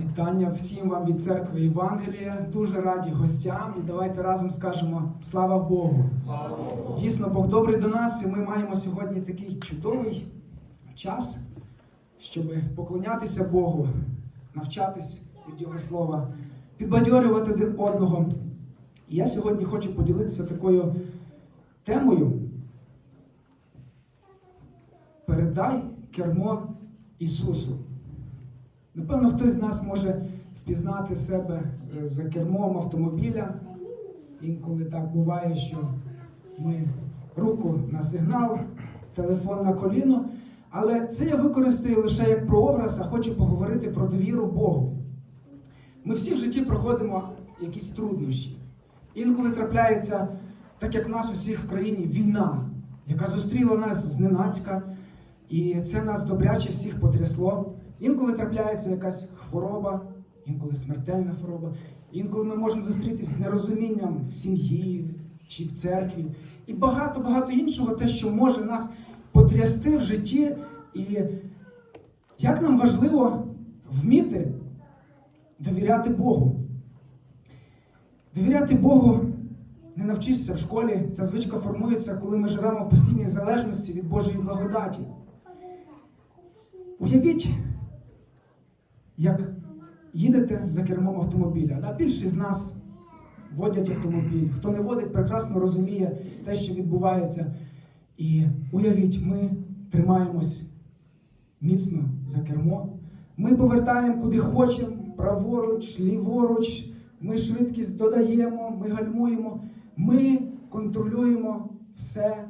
Вітання всім вам від церкви Євангелія. Дуже раді гостям. І давайте разом скажемо слава Богу. Дійсно, Бог добрий до нас, і ми маємо сьогодні такий чудовий час, щоб поклонятися Богу, навчатись від Його слова, підбадьорювати один одного. І я сьогодні хочу поділитися такою темою. Передай кермо Ісусу. Напевно, хтось з нас може впізнати себе е, за кермом автомобіля. Інколи так буває, що ми руку на сигнал, телефон на коліно. Але це я використаю лише як прообраз, а хочу поговорити про довіру Богу. Ми всі в житті проходимо якісь труднощі. Інколи трапляється, так як в нас усіх в країні, війна, яка зустріла нас зненацька, і це нас добряче всіх потрясло. Інколи трапляється якась хвороба, інколи смертельна хвороба. Інколи ми можемо зустрітися з нерозумінням в сім'ї чи в церкві. І багато-багато іншого, те, що може нас потрясти в житті. І як нам важливо вміти довіряти Богу. Довіряти Богу не навчишся в школі. Ця звичка формується, коли ми живемо в постійній залежності від Божої благодаті. Уявіть, як їдете за кермом автомобіля. Да? Більшість з нас водять автомобіль. Хто не водить, прекрасно розуміє те, що відбувається. І уявіть, ми тримаємось міцно за кермо. Ми повертаємо куди хочемо, праворуч, ліворуч, ми швидкість додаємо, ми гальмуємо, ми контролюємо все,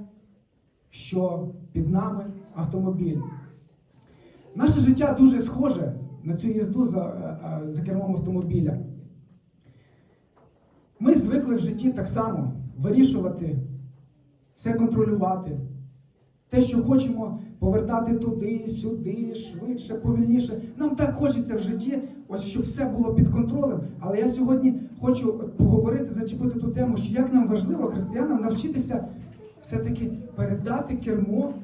що під нами автомобіль. Наше життя дуже схоже на цю їзду за, е, е, за кермом автомобіля. Ми звикли в житті так само вирішувати, все контролювати. Те, що хочемо повертати туди, сюди, швидше, повільніше. Нам так хочеться в житті, ось щоб все було під контролем. Але я сьогодні хочу поговорити, зачепити ту тему, що як нам важливо християнам навчитися все-таки передати кермо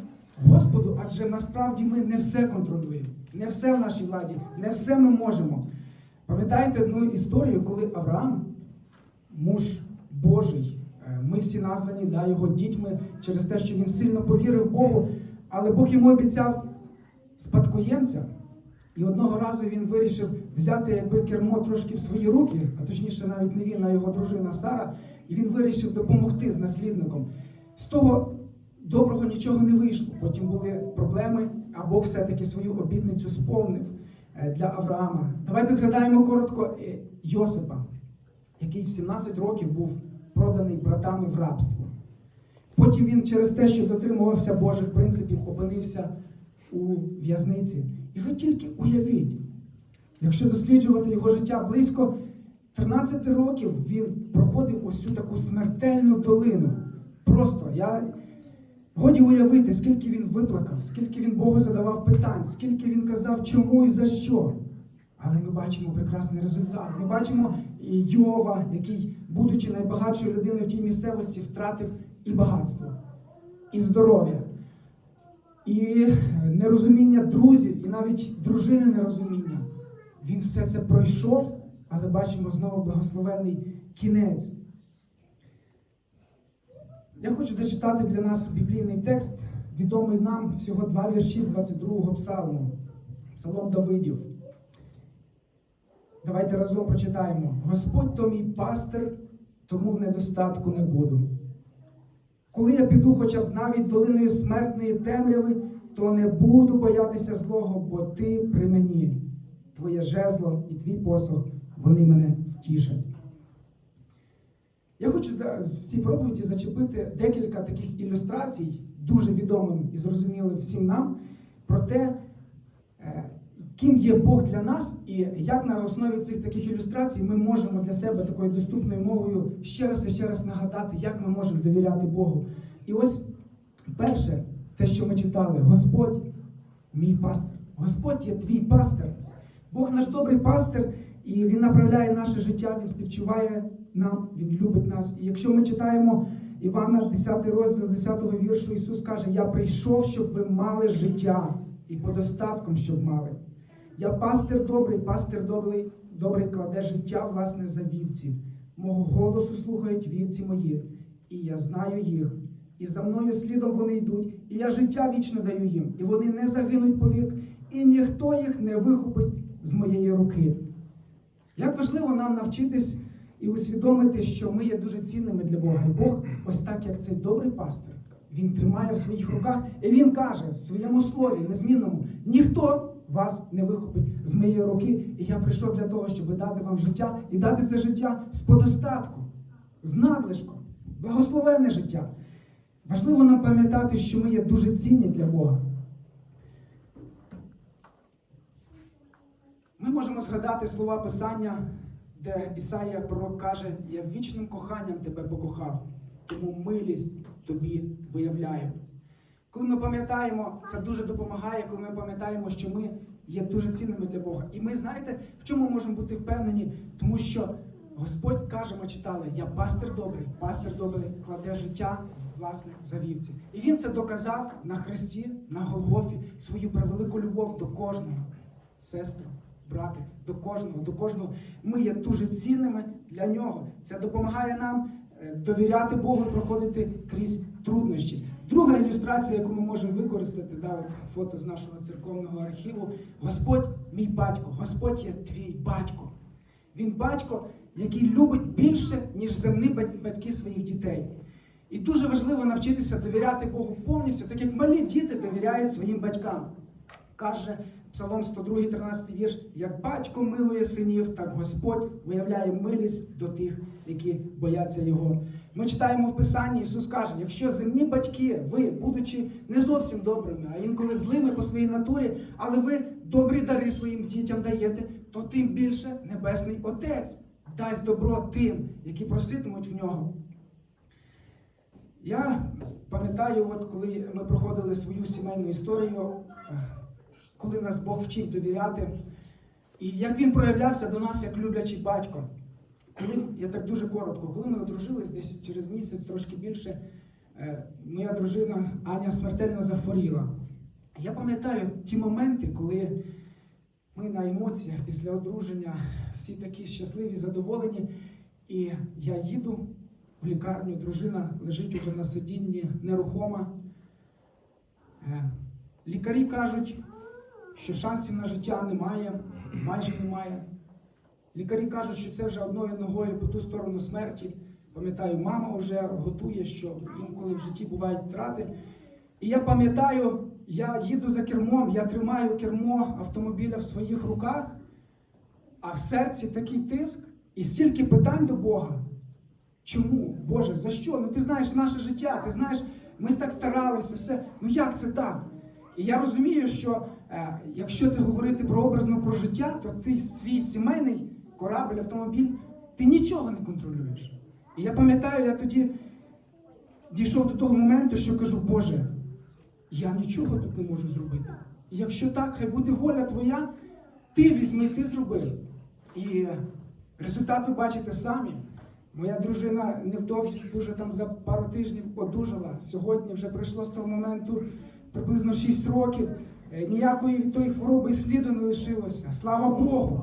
Господу, адже насправді ми не все контролюємо, не все в нашій владі, не все ми можемо. Пам'ятаєте одну історію, коли Авраам, муж Божий, е, ми всі названі да, його дітьми через те, що він сильно повірив Богу, але Бог йому обіцяв спадкоємця. І одного разу він вирішив взяти якби кермо трошки в свої руки, а точніше, навіть не він, а його дружина Сара, і він вирішив допомогти з наслідником. З того доброго нічого не вийшло. Потім були проблеми, а Бог все-таки свою обітницю сповнив е, для Авраама. Давайте згадаємо коротко е, Йосипа, який в 17 років був проданий братами в рабство. Потім він через те, що дотримувався Божих принципів, опинився у в'язниці. І ви тільки уявіть, якщо досліджувати його життя близько 13 років, він проходив ось цю таку смертельну долину. Просто я годі уявити, скільки він виплакав, скільки він Богу задавав питань, скільки він казав, чому і за що. Але ми бачимо прекрасний результат. Ми бачимо Йова, який, будучи найбагатшою людиною в тій місцевості, втратив і багатство, і здоров'я, і нерозуміння друзів, і навіть дружини нерозуміння. Він все це пройшов, але бачимо знову благословенний кінець. Я хочу зачитати для нас біблійний текст, відомий нам всього два вірші з 22-го псалму, Псалом Давидів. Давайте разом прочитаємо. Господь то мій пастир, тому в недостатку не буду. Коли я піду хоча б навіть долиною смертної темряви, то не буду боятися злого, бо ти при мені. Твоє жезло і твій посох, вони мене втішать. Я хочу в цій проповіді зачепити декілька таких ілюстрацій, дуже відомим і зрозумілим всім нам, про те, е, ким є Бог для нас, і як на основі цих таких ілюстрацій ми можемо для себе такою доступною мовою ще раз і ще раз нагадати, як ми можемо довіряти Богу. І ось перше, те, що ми читали, Господь, мій пастир. Господь є твій пастир. Бог наш добрий пастир, і Він направляє наше життя, Він співчуває нам, Він любить нас. І якщо ми читаємо Івана, 10 розділ 10 віршу, Ісус каже: Я прийшов, щоб ви мали життя і подостатком, щоб мали. Я пастир добрий, пастир добрий, добрий кладе життя власне за вівці. Мого голосу слухають вівці мої, і я знаю їх. І за мною слідом вони йдуть, і я життя вічне даю їм, і вони не загинуть повік, і ніхто їх не вихопить з моєї руки. Як важливо нам навчитись і усвідомити, що ми є дуже цінними для Бога. І Бог, ось так як цей добрий пастир, він тримає в своїх руках, і він каже в своєму слові, незмінному: ніхто вас не вихопить з моєї руки. І я прийшов для того, щоб дати вам життя і дати це життя з подостатком, з надлишком, благословенне життя. Важливо нам пам'ятати, що ми є дуже цінні для Бога. Ми можемо згадати слова Писання, де Ісаїя пророк каже: Я вічним коханням тебе покохав, тому милість тобі виявляю. Коли ми пам'ятаємо, це дуже допомагає, коли ми пам'ятаємо, що ми є дуже цінними для Бога. І ми знаєте, в чому можемо бути впевнені? Тому що Господь каже, ми читали, я пастир добрий, пастир добрий кладе життя власне за вівці. І він це доказав на хресті, на Голгофі, свою превелику любов до кожного, сестри, брати, до кожного, до кожного. Ми є дуже цінними для нього. Це допомагає нам е, довіряти Богу, проходити крізь труднощі. Друга ілюстрація, яку ми можемо використати, да, от фото з нашого церковного архіву. Господь мій батько, Господь є твій батько. Він батько, який любить більше, ніж земні батьки своїх дітей. І дуже важливо навчитися довіряти Богу повністю, так як малі діти довіряють своїм батькам. Каже Псалом 102, 13 вірш: як батько милує синів, так Господь виявляє милість до тих, які бояться його. Ми читаємо в Писанні, Ісус каже: якщо земні батьки, ви, будучи не зовсім добрими, а інколи злими по своїй натурі, але ви добрі дари своїм дітям даєте, то тим більше Небесний Отець дасть добро тим, які проситимуть в нього. Я пам'ятаю, от коли ми проходили свою сімейну історію, е, коли нас Бог вчив довіряти, і як він проявлявся до нас як люблячий батько. Коли я так дуже коротко, коли ми одружились десь через місяць, трошки більше, е, моя дружина Аня смертельно захворіла. Я пам'ятаю ті моменти, коли ми на емоціях після одруження всі такі щасливі, задоволені, і я їду в лікарню, дружина лежить уже на сидінні нерухома. Е, Лікарі кажуть, що шансів на життя немає, майже немає. Лікарі кажуть, що це вже одною ногою по ту сторону смерті. Пам'ятаю, мама вже готує, що інколи в житті бувають втрати. І я пам'ятаю, я їду за кермом, я тримаю кермо автомобіля в своїх руках, а в серці такий тиск і стільки питань до Бога. Чому? Боже, за що? Ну ти знаєш наше життя, ти знаєш, ми так старалися, все. Ну як це так? І я розумію, що якщо це говорити про образно про життя, то цей свій сімейний корабль, автомобіль, ти нічого не контролюєш. І я пам'ятаю, я тоді дійшов до того моменту, що кажу, Боже, я нічого тут не можу зробити. Якщо так, хай буде воля твоя, ти візьми, ти зроби. І результат ви бачите самі. Моя дружина невдовзі дуже там за пару тижнів одужала. Сьогодні вже пройшло з того моменту приблизно 6 років. Е, Ніякої тої хвороби сліду не лишилося. Слава Богу!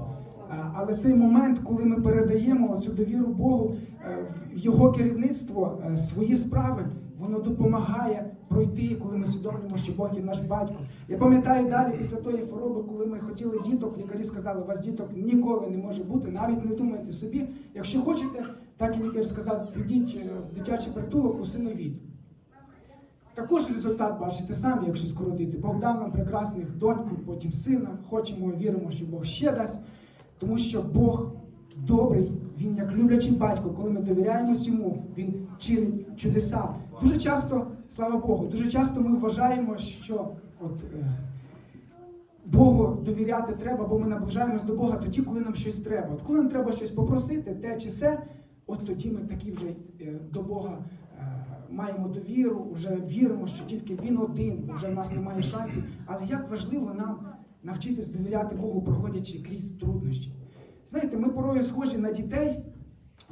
Але цей момент, коли ми передаємо цю довіру Богу е, в його керівництво, е, свої справи, воно допомагає пройти, коли ми свідомлюємо, що Бог є наш батько. Я пам'ятаю далі після тої хвороби, коли ми хотіли діток, лікарі сказали, у вас діток ніколи не може бути, навіть не думайте собі. Якщо хочете, так і лікар сказав, підіть е, в дитячий притулок, усиновіть. Також результат бачите самі, якщо скоротити. Бог дав нам прекрасних доньку, потім сина. Хочемо, віримо, що Бог ще дасть, тому що Бог добрий, Він як люблячий батько, коли ми довіряємось йому, він чинить чудеса. Дуже часто, слава Богу, дуже часто ми вважаємо, що от. е, Богу довіряти треба, бо ми наближаємось до Бога тоді, коли нам щось треба. От коли нам треба щось попросити, те чи се, от тоді ми такі вже е, до Бога маємо довіру, вже віримо, що тільки Він один, вже в нас немає шансів. Але як важливо нам навчитись довіряти Богу, проходячи крізь труднощі. Знаєте, ми порою схожі на дітей,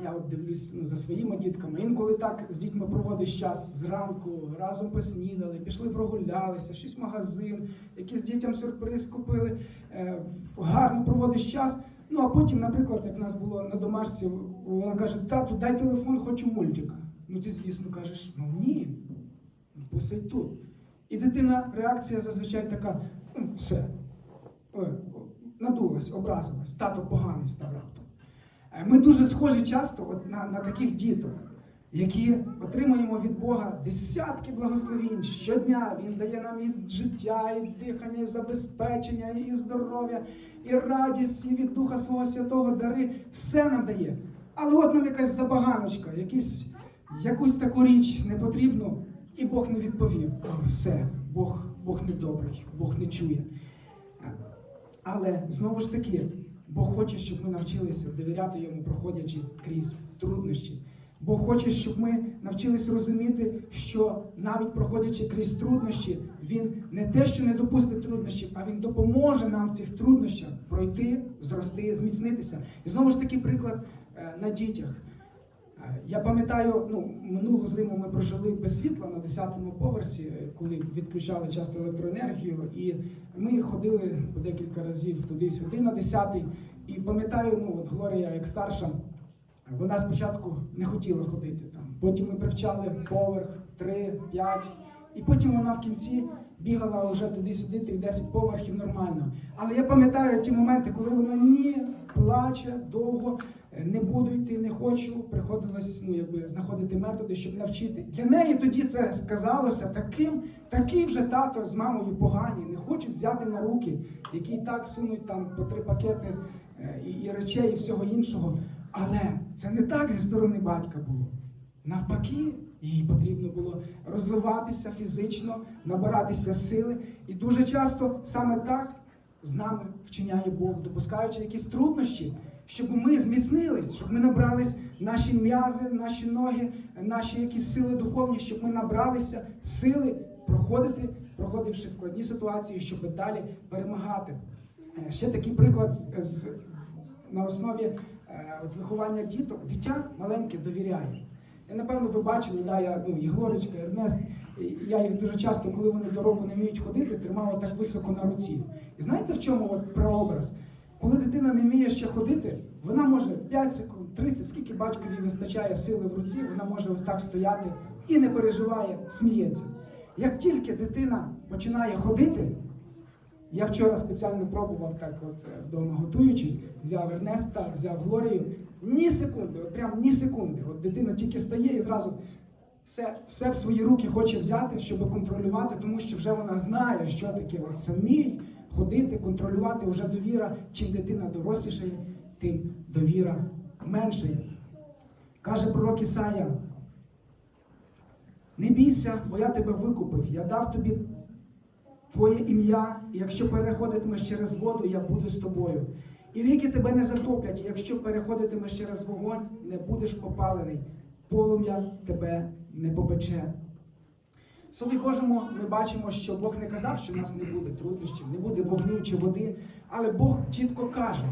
Я от дивлюсь ну, за своїми дітками. Інколи так з дітьми проводиш час зранку, разом поснідали, пішли прогулялися, щось в магазин, якийсь дітям сюрприз купили, е, гарно проводиш час. Ну а потім, наприклад, як нас було на домашці, вона каже: тату, дай телефон, хочу мультика. Ну ти, звісно, кажеш, ну ні, посидь тут. І дитина, реакція зазвичай така: ну, все, Ой, надулась, образилась, тато поганий став раптом. Е, Ми дуже схожі часто от на, на таких діток, які отримуємо від Бога десятки благословінь щодня. Він дає нам і життя, і дихання, і забезпечення, і здоров'я, і радість, і від Духа Свого Святого дари. Все нам дає. Але от нам якась забаганочка, якісь, якусь таку річ непотрібну, і Бог не відповів. Все, Бог, Бог не добрий, Бог не чує. Але знову ж таки, Бог хоче, щоб ми навчилися довіряти йому, проходячи крізь труднощі. Бог хоче, щоб ми навчились розуміти, що навіть проходячи крізь труднощі, він не те, що не допустить труднощів, а він допоможе нам в цих труднощах пройти, зрости, зміцнитися. І знову ж таки, приклад е, на дітях. Е, Я пам'ятаю, ну, минулу зиму ми прожили без світла на 10-му поверсі, е, коли відключали часто електроенергію, і ми ходили по декілька разів туди-сюди на 10-й. І пам'ятаю, ну от Глорія, як старша, вона спочатку не хотіла ходити там. Потім ми привчали поверх, 3, 5, і потім вона в кінці бігала вже туди-сюди, тих 10 поверхів нормально. Але я пам'ятаю ті моменти, коли вона ні, плаче довго, не буду йти, не хочу. Приходилось ну, якби, знаходити методи, щоб навчити. Для неї тоді це сказалося таким, такий вже тато з мамою погані, не хочуть взяти на руки, які і так сунуть там по три пакети е, і, і речей, і всього іншого. Але це не так зі сторони батька було. Навпаки, їй потрібно було розвиватися фізично, набиратися сили. І дуже часто саме так з нами вчиняє Бог, допускаючи якісь труднощі, щоб ми зміцнились, щоб ми набрались наші м'язи, наші ноги, наші якісь сили духовні, щоб ми набралися сили проходити, проходивши складні ситуації, щоб далі перемагати. Е, Ще такий приклад з, на основі е, от виховання діток. Дитя маленьке довіряє. Я, напевно, ви бачили, да, я, ну, і Ернест, я їх дуже часто, коли вони до року не вміють ходити, тримав так високо на руці. І знаєте, в чому от прообраз? Коли дитина не вміє ще ходити, вона може 5 секунд, 30, скільки батькові вистачає сили в руці, вона може ось так стояти і не переживає, сміється. Як тільки дитина починає ходити, я вчора спеціально пробував так, от е, вдома готуючись, взяв Ернеста, взяв Глорію. Ні секунди, от прям ні секунди. От дитина тільки стає і зразу все, все в свої руки хоче взяти, щоб контролювати, тому що вже вона знає, що таке от самій ходити, контролювати вже довіра. Чим дитина дорослішає, тим довіра меншає. Каже пророк Ісая, не бійся, бо я тебе викупив, я дав тобі Твоє ім'я, і якщо переходитимеш через воду, я буду з тобою. І ріки тебе не затоплять, якщо переходитимеш через вогонь, не будеш опалений, полум'я тебе не попече. Слові Божому ми бачимо, що Бог не казав, що в нас не буде труднощів, не буде вогню чи води, але Бог чітко каже,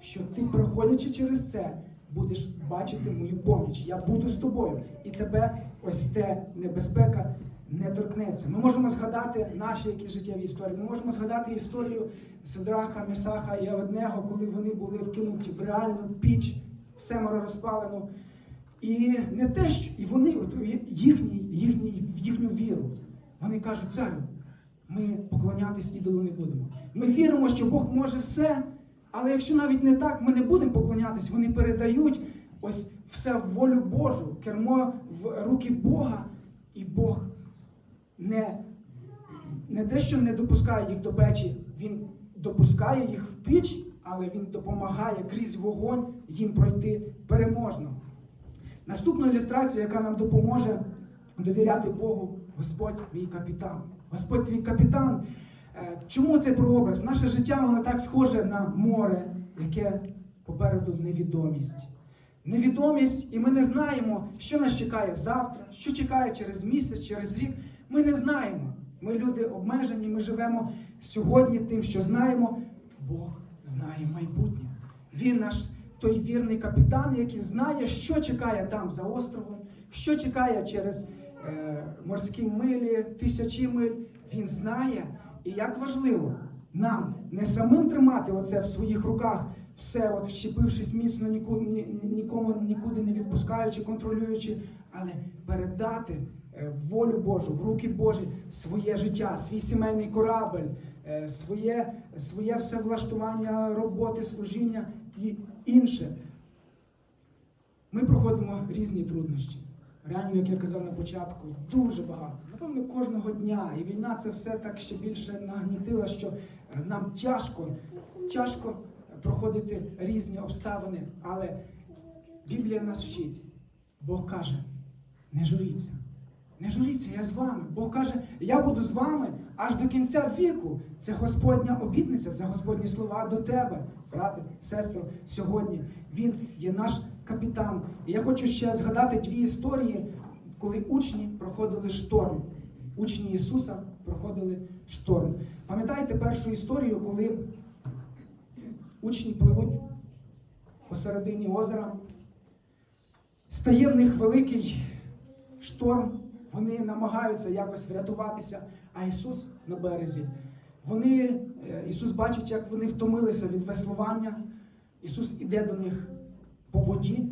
що ти, проходячи через це, будеш бачити мою поміч. Я буду з тобою, і тебе ось те небезпека не торкнеться. Ми можемо згадати наші якісь життєві історії. Ми можемо згадати історію Сидраха, Месаха і Аведнего, коли вони були вкинуті в реальну піч, в семеро розпалену. І не те, що і вони, їхні, їхні, їхню віру. Вони кажуть, царю, ми поклонятись ідолу не будемо. Ми віримо, що Бог може все, але якщо навіть не так, ми не будемо поклонятись, вони передають ось все в волю Божу, кермо в руки Бога, і Бог не, не що не допускає їх до печі, він допускає їх в піч, але він допомагає крізь вогонь їм пройти переможно. Наступна ілюстрація, яка нам допоможе довіряти Богу, Господь мій капітан. Господь твій капітан. Е, Чому цей прообраз? Наше життя воно так схоже на море, яке попереду невідомість. Невідомість, і ми не знаємо, що нас чекає завтра, що чекає через місяць, через рік. Ми не знаємо. Ми люди обмежені, ми живемо сьогодні тим, що знаємо. Бог знає майбутнє. Він наш той вірний капітан, який знає, що чекає там за островом, що чекає через е, морські милі, тисячі миль. Він знає. І як важливо нам не самим тримати оце в своїх руках, все, от вщепившись міцно, ніку- ні- ні- нікому нікуди не відпускаючи, контролюючи, але передати е, в волю Божу, в руки Божі своє життя, свій сімейний корабель, е, своє, своє все влаштування роботи, служіння і інше. Ми проходимо різні труднощі. Реально, як я казав на початку, дуже багато. Напевно, кожного дня. І війна це все так ще більше нагнітила, що е, нам тяжко, тяжко проходити різні обставини. Але Біблія нас вчить. Бог каже: не журіться. Не журіться, я з вами. Бог каже, я буду з вами аж до кінця віку. Це Господня обітниця, це Господні слова до тебе, брате, сестро, сьогодні. Він є наш капітан. І я хочу ще згадати дві історії, коли учні проходили шторм. Учні Ісуса проходили шторм. Пам'ятаєте першу історію, коли учні пливуть посередині озера, стає в них великий шторм, вони намагаються якось врятуватися, а Ісус на березі. Вони, е, Ісус бачить, як вони втомилися від веслування. Ісус іде до них по воді.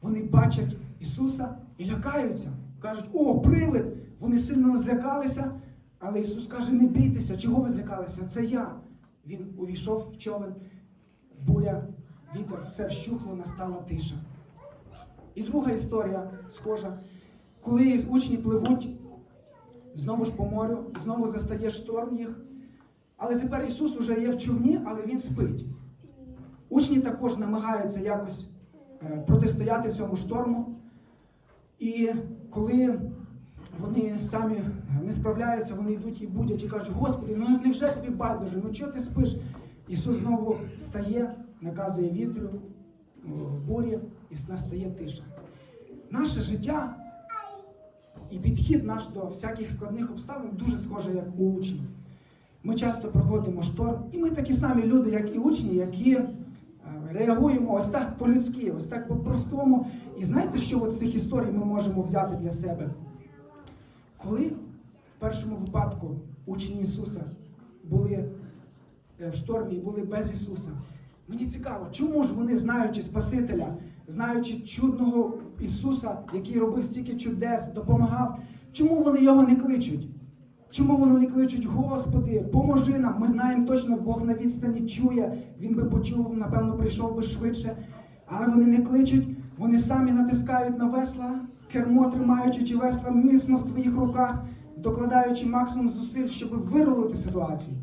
Вони бачать Ісуса і лякаються. Кажуть, о, привид! Вони сильно злякалися, але Ісус каже: не бійтеся, чого ви злякалися? Це я. Він увійшов в човен, буря, вітер, все вщухло, настала тиша. І друга історія схожа, коли учні пливуть знову ж по морю, знову застає шторм їх. Але тепер Ісус уже є в човні, але Він спить. Учні також намагаються якось е, протистояти цьому шторму. І коли вони самі не справляються, вони йдуть і будять і кажуть, Господи, ну невже тобі байдуже? Ну чого ти спиш? Ісус знову стає, наказує вітрю, в бурі, і настає тиша. Наше життя і підхід наш до всяких складних обставин дуже схожий, як у учнів. Ми часто проходимо шторм, і ми такі самі люди, як і учні, які е, реагуємо ось так по-людськи, ось так по-простому. І знаєте, що от з цих історій ми можемо взяти для себе? Коли в першому випадку учні Ісуса були е, в штормі і були без Ісуса, мені цікаво, чому ж вони, знаючи Спасителя, знаючи чудного Ісуса, який робив стільки чудес, допомагав, чому вони його не кличуть? Чому вони не кличуть, Господи, поможи нам. Ми знаємо точно, Бог на відстані чує, Він би почув, напевно, прийшов би швидше. Але вони не кличуть, вони самі натискають на весла, кермо тримаючи чи весла міцно в своїх руках, докладаючи максимум зусиль, щоб вирулити ситуацію.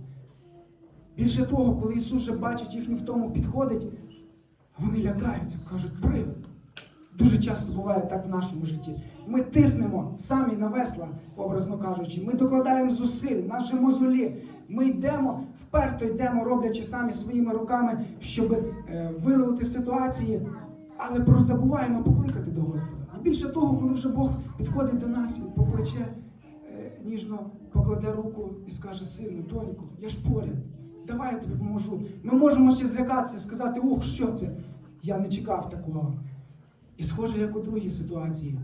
Більше того, коли Ісус вже бачить їхню втому, підходить, вони лякаються, кажуть, привид. Дуже часто буває так в нашому житті. Ми тиснемо самі на весла, образно кажучи. Ми докладаємо зусиль, наші мозолі. Ми йдемо, вперто йдемо, роблячи самі своїми руками, щоб е, вирулити ситуації, але забуваємо покликати до Господа. І більше того, коли вже Бог підходить до нас і покличе, е, ніжно покладе руку і скаже: сину, доньку, я ж поряд. Давай я тобі поможу. Ми можемо ще злякатися, сказати, ух, що це? Я не чекав такого. І схоже, як у другій ситуації.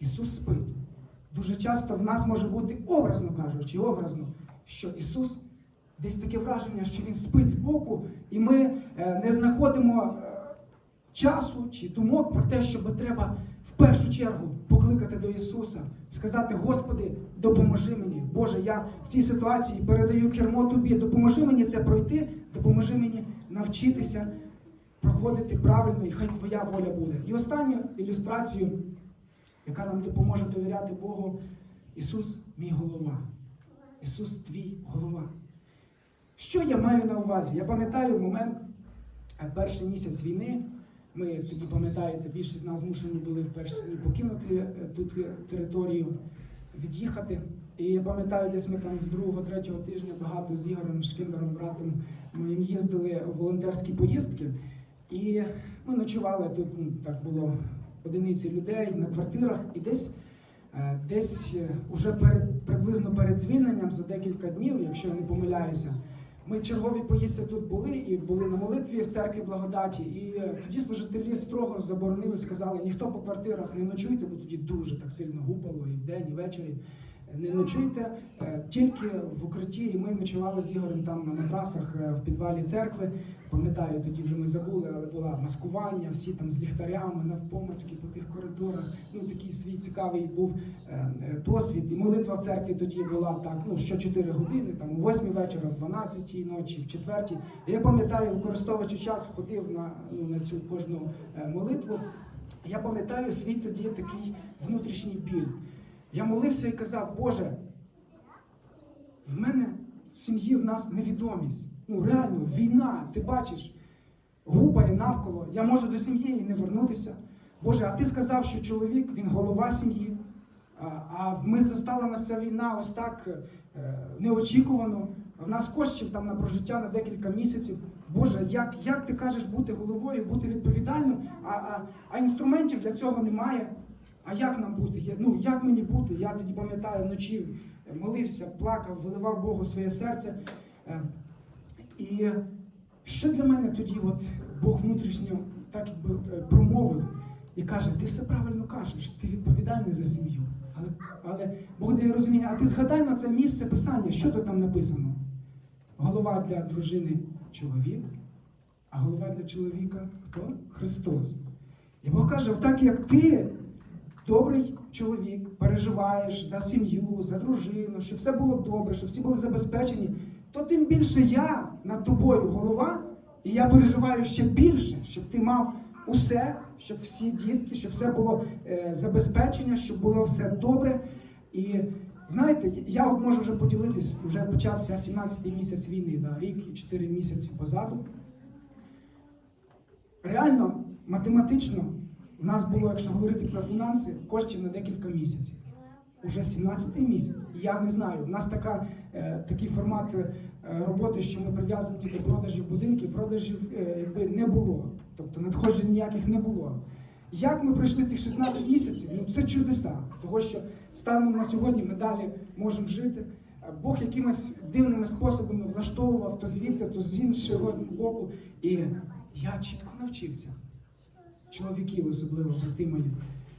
Ісус спить. Дуже часто в нас може бути образно кажучи, образно, що Ісус десь таке враження, що Він спить збоку, і ми е, не знаходимо е, часу чи думок про те, що треба в першу чергу покликати до Ісуса, сказати: Господи, допоможи мені. Боже, я в цій ситуації передаю кермо Тобі, допоможи мені це пройти, допоможи мені навчитися проходити правильно, і хай Твоя воля буде. І останню ілюстрацію, яка нам допоможе довіряти Богу, Ісус мій голова. Ісус твій голова. Що я маю на увазі? Я пам'ятаю момент, е, перший місяць війни. Ми тоді пам'ятаєте, більшість з нас змушені були в перші дні покинути е, тут територію, від'їхати. І я пам'ятаю, десь ми там з другого-третього тижня багато з Ігорем Шкіндером, братом моїм їздили в волонтерські поїздки. І ми ночували тут, ну, так було одиниці людей на квартирах, і десь, е, десь е, уже перед, приблизно перед звільненням за декілька днів, якщо я не помиляюся, Ми чергові поїздці тут були і були на молитві в церкві благодаті. І е, тоді служителі строго заборонили, сказали, ніхто по квартирах не ночуйте, бо тоді дуже так сильно гупало і вдень, і ввечері. Не ночуйте е, тільки в укритті, і ми ночували з Ігорем там на матрасах е, в підвалі церкви. Пам'ятаю, тоді вже ми забули, але була маскування, всі там з ліхтарями, навпомацьки по тих коридорах. Ну такий свій цікавий був е, досвід. І молитва в церкві тоді була так, ну що 4 години, там о 8 вечора, в 12 ночі, в 4. І я пам'ятаю, використовуючи час, ходив на, ну, на цю кожну молитву. Я пам'ятаю свій тоді такий внутрішній біль. Я молився і казав, Боже, в мене в сім'ї в нас невідомість. Ну реально, війна, ти бачиш, гупає навколо. Я можу до сім'ї не вернутися. Боже, а ти сказав, що чоловік він голова сім'ї. А, а ми застала нас ця війна ось так е, неочікувано. В нас коштів там на прожиття на декілька місяців. Боже, як, як ти кажеш бути головою, бути відповідальним, а, а, а інструментів для цього немає. А як нам бути? Я, ну, як мені бути? Я тоді пам'ятаю вночі молився, плакав, виливав Богу своє серце. Е, І що для мене тоді от Бог внутрішньо так якби е, промовив і каже: ти все правильно кажеш, ти відповідальний за сім'ю. Але, але Бог дає розуміння, а ти згадай на це місце писання, що тут там написано? Голова для дружини чоловік, а голова для чоловіка хто? Христос. І Бог каже, так як ти, добрий чоловік, переживаєш за сім'ю, за дружину, щоб все було добре, щоб всі були забезпечені, то тим більше я над тобою голова, і я переживаю ще більше, щоб ти мав усе, щоб всі дітки, щоб все було е, забезпечення, щоб було все добре. І знаєте, я от можу вже поділитись, вже почався 17-й місяць війни, да, рік і 4 місяці позаду. Реально, математично, у нас було, якщо говорити про фінанси, коштів на декілька місяців. Уже 17-й місяць. Я не знаю. У нас така, е, такий формат е, роботи, що ми прив'язані до продажів будинків, продажів е, якби не було. Тобто надходжень ніяких не було. Як ми пройшли цих 16 місяців? Ну це чудеса, того що станом на сьогодні ми далі можемо жити. Бог якимись дивними способами влаштовував то звідти, то з іншого боку. І я чітко навчився чоловіків, особливо брати мої,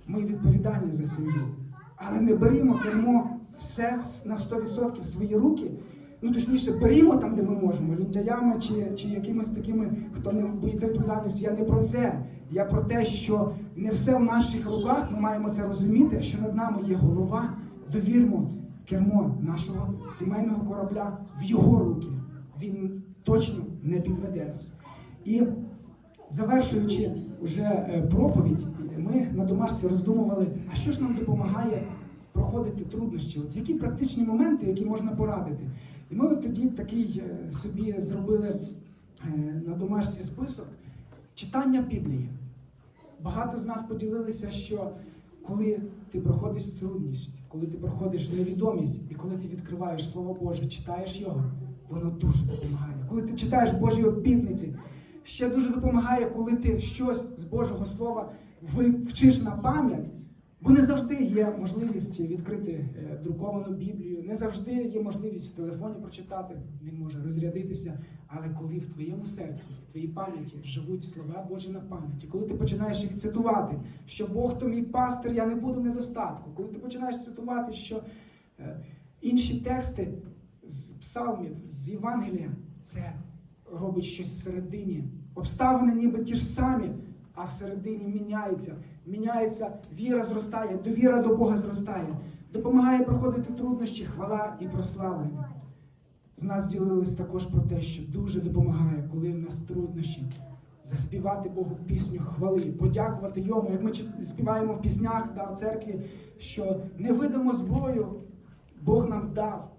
ми відповідальні за сім'ю. Але не берімо кермо все на 100% в свої руки. Ну, точніше, берімо там, де ми можемо, лінтяями чи, чи якимись такими, хто не боїться відповідальності. Я не про це. Я про те, що не все в наших руках. Ми маємо це розуміти, що над нами є голова. Довірмо кермо нашого сімейного корабля в його руки. Він точно не підведе нас. І завершуючи вже е, проповідь, ми на домашці роздумували, а що ж нам допомагає проходити труднощі? От які практичні моменти, які можна порадити? І ми от тоді такий е, собі зробили е, на домашці список читання Біблії. Багато з нас поділилися, що коли ти проходиш трудність, коли ти проходиш невідомість, і коли ти відкриваєш Слово Боже, читаєш його, воно дуже допомагає. Коли ти читаєш Божі обітниці, ще дуже допомагає, коли ти щось з Божого Слова ви- вчиш на пам'ять. Бо не завжди є можливість відкрити е, друковану Біблію, не завжди є можливість в телефоні прочитати, він може розрядитися. Але коли в твоєму серці, в твоїй пам'яті живуть слова Божі на пам'яті, коли ти починаєш їх цитувати, що Бог то мій пастир, я не буду недостатку, коли ти починаєш цитувати, що е, інші тексти з псалмів, з Євангелія, це робить щось всередині. Обставини ніби ті ж самі, а всередині міняється. Міняється, віра зростає, довіра до Бога зростає, допомагає проходити труднощі, хвала і прославлення. З нас ділились також про те, що дуже допомагає, коли в нас труднощі, заспівати Богу пісню хвали, подякувати йому, як ми співаємо в піснях да, в церкві, що невидиму зброю Бог нам дав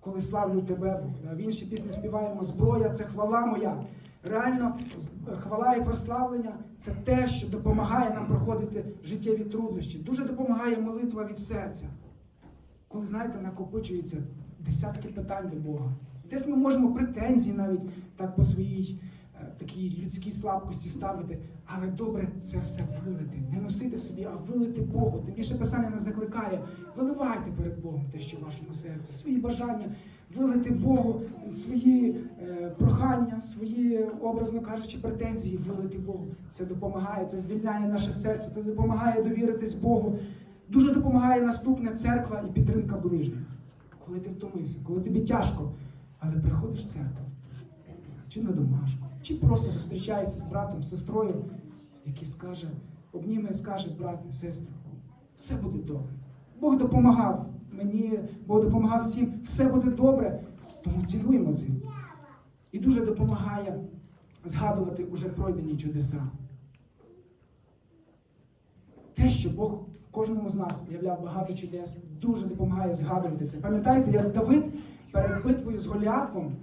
коли славлю тебе, Бог. В іншій пісні співаємо зброя це хвала моя. Реально, хвала і прославлення це те, що допомагає нам проходити життєві труднощі. Дуже допомагає молитва від серця. Коли, знаєте, накопичуються десятки питань до Бога. Десь ми можемо претензії навіть так по своїй такі людські слабкості ставити, але добре це все вилити. Не носити собі, а вилити Богу. Тим більше писання нас закликає. Виливайте перед Богом те, що в вашому серці, свої бажання, вилити Богу свої е, прохання, свої, образно кажучи, претензії, вилити Богу. Це допомагає, це звільняє наше серце, це допомагає довіритись Богу. Дуже допомагає наступне церква і підтримка ближніх. Коли ти втомився, коли тобі тяжко, але приходиш в церкву, чи на домашку, чи просто зустрічається з братом, сестрою, який скаже, обніме і скаже, брат, сестра, все буде добре. Бог допомагав мені, Бог допомагав всім, все буде добре. Тому цінуємо це. І дуже допомагає згадувати уже пройдені чудеса. Те, що Бог кожному з нас являв багато чудес, дуже допомагає згадувати це. Пам'ятаєте, як Давид перед битвою з Голіафом,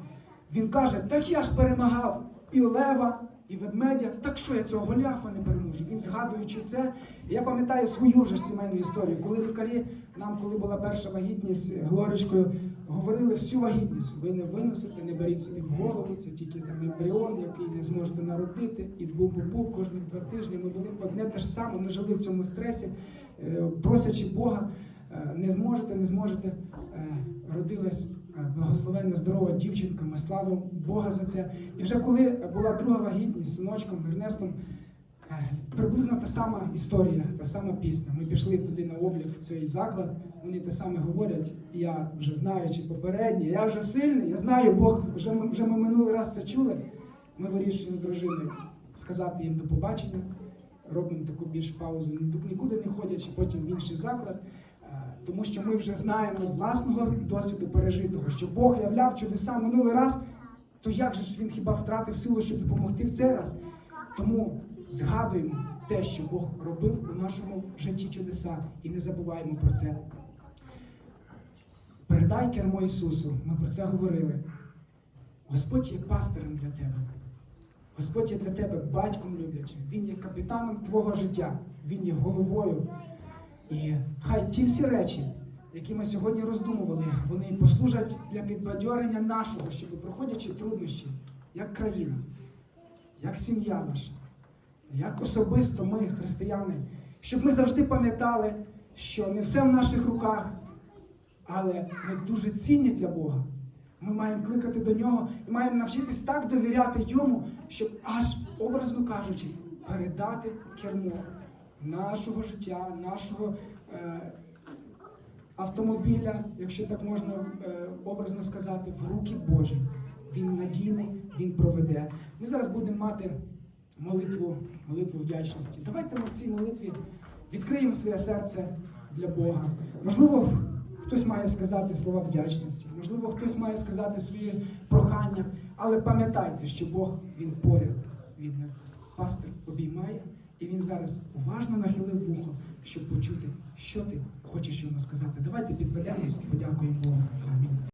він каже: Так я ж перемагав і лева, і ведмедя, так що я цього Голіафа не переможу. Він згадуючи це, я пам'ятаю свою вже сімейну історію, коли лікарі нам, коли була перша вагітність Глорочкою, говорили всю вагітність. Ви не виносите, не беріть собі в голову, це тільки там ембріон, який не зможете народити, і бу-бу-бу, кожні два тижні ми були одне те ж саме, ми жили в цьому стресі, е, просячи Бога, е, не зможете, не зможете. Е, Родилась е, благословенна, здорова дівчинка, ми славимо Бога за це. І вже коли була друга вагітність з синочком Ернестом, е, приблизно та сама історія, та сама пісня. Ми пішли туди на облік в цей заклад, вони те саме говорять. Я вже знаючи попереднє, я вже сильний, я знаю, Бог, вже ми, вже ми минулий раз це чули. Ми вирішуємо з дружиною сказати їм до побачення, робимо таку більш паузу, ні- нікуди не ходячи, потім в інший заклад. Е, Тому що ми вже знаємо з власного досвіду пережитого, що Бог являв чудеса минулий раз, то як же ж він хіба втратив силу, щоб допомогти в цей раз? Тому згадуємо те, що Бог робив у нашому житті чудеса, і не забуваємо про це. Передай кермо Ісусу, ми про це говорили. Господь є пастирем для тебе. Господь є для тебе батьком люблячим. Він є капітаном твого життя, Він є головою. І хай ті всі речі, які ми сьогодні роздумували, вони послужать для підбадьорення нашого, щоб проходячи труднощі, як країна, як сім'я наша, як особисто ми, християни, щоб ми завжди пам'ятали, що не все в наших руках, але ми дуже цінні для Бога. Ми маємо кликати до нього і маємо навчитись так довіряти йому, щоб аж, образно кажучи, передати кермо нашого життя, нашого е, автомобіля, якщо так можна е, образно сказати, в руки Божі. Він надійний, він проведе. Ми зараз будемо мати молитву, молитву вдячності. Давайте ми в цій молитві відкриємо своє серце для Бога. Можливо, хтось має сказати слова вдячності, можливо, хтось має сказати свої прохання, але пам'ятайте, що Бог він поряд, він пастир обіймає, і він зараз уважно нахилив вухо, щоб почути, що ти хочеш йому сказати. Давайте підведемося, подякуємо Богу. Амінь.